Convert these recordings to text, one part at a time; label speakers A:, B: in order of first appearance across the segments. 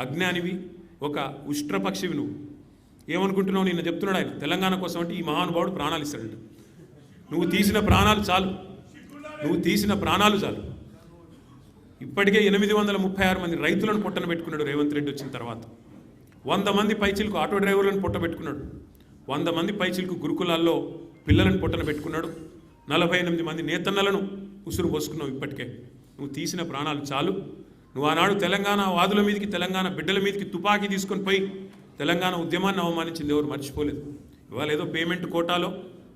A: అజ్ఞానివి ఒక ఉష్ట్రపక్షివి నువ్వు ఏమనుకుంటున్నావు? నిన్న చెప్తున్నాడు ఆయన. తెలంగాణ కోసం అంటే ఈ మహానుభావుడు ప్రాణాలు ఇస్తాడంట. నువ్వు తీసిన ప్రాణాలు చాలు. నువ్వు తీసిన ప్రాణాలు చాలు. ఇప్పటికే ఎనిమిది వందల ముప్పై ఆరు మంది రైతులను పొట్టన పెట్టుకున్నాడు రేవంత్ రెడ్డి వచ్చిన తర్వాత. వంద మంది పైచిలకు ఆటో డ్రైవర్లను పొట్ట పెట్టుకున్నాడు. వంద మంది పైచిలకు గురుకులాల్లో పిల్లలను పొట్టన పెట్టుకున్నాడు. నలభై ఎనిమిది మంది నేతన్నలను ఉసురు పోసుకున్నావు ఇప్పటికే. నువ్వు తీసిన ప్రాణాలు చాలు. నువ్వు ఆనాడు తెలంగాణ వాదుల మీదకి తెలంగాణ బిడ్డల మీదకి తుపాకీ తీసుకొని పోయి తెలంగాణ ఉద్యమాన్ని అవమానించింది ఎవరు? మర్చిపోలేదు. ఇవాళ ఏదో పేమెంట్ కోటాలో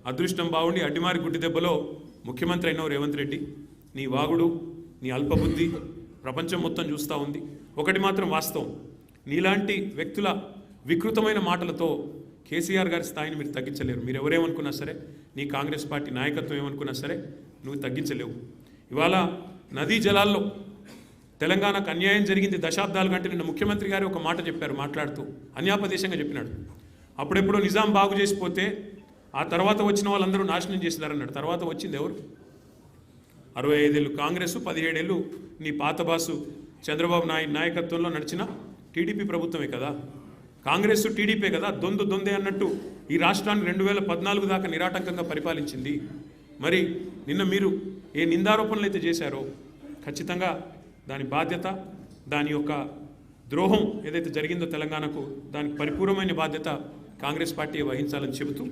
A: అదృష్టం బాగుండి అడ్డిమారి గుడ్డి దెబ్బలో ముఖ్యమంత్రి అయినావు రేవంత్ రెడ్డి. నీ వాగుడు నీ అల్పబుద్ధి ప్రపంచం మొత్తం చూస్తూ ఉంది. ఒకటి మాత్రం వాస్తవం. నీలాంటి వ్యక్తుల వికృతమైన మాటలతో కేసీఆర్ గారి స్థాయిని మీరు తగ్గించలేరు. మీరు ఎవరేమనుకున్నా సరే నీ కాంగ్రెస్ పార్టీ నాయకత్వం ఏమనుకున్నా సరే నువ్వు తగ్గించలేవు. ఇవాళ నదీ జలాల్లో తెలంగాణకు అన్యాయం జరిగింది దశాబ్దాల కంటే నిన్న ముఖ్యమంత్రి గారు ఒక మాట చెప్పారు మాట్లాడుతూ అన్యాపదేశంగా చెప్పినాడు. అప్పుడెప్పుడో నిజాం బాగు చేసిపోతే ఆ తర్వాత వచ్చిన వాళ్ళందరూ నాశనం చేసినారన్నాడు. తర్వాత వచ్చింది ఎవరు? అరవై ఐదేళ్ళు కాంగ్రెస్ పదిహేడేళ్ళు నీ పాత బాసు చంద్రబాబు నాయుడు నాయకత్వంలో నడిచిన టీడీపీ ప్రభుత్వమే కదా? కాంగ్రెస్ టీడీపీ కదా? దొందు దొందే అన్నట్టు ఈ రాష్ట్రాన్ని రెండు వేల పద్నాలుగు దాకా నిరాటంకంగా పరిపాలించింది. మరి నిన్న మీరు ఏ నిందారోపణలు అయితే చేశారో ఖచ్చితంగా దాని బాధ్యత దాని యొక్క ద్రోహం ఏదైతే జరిగిందో తెలంగాణకు దానికి పరిపూర్ణమైన బాధ్యత కాంగ్రెస్ పార్టీ వహించాలని చెబుతూ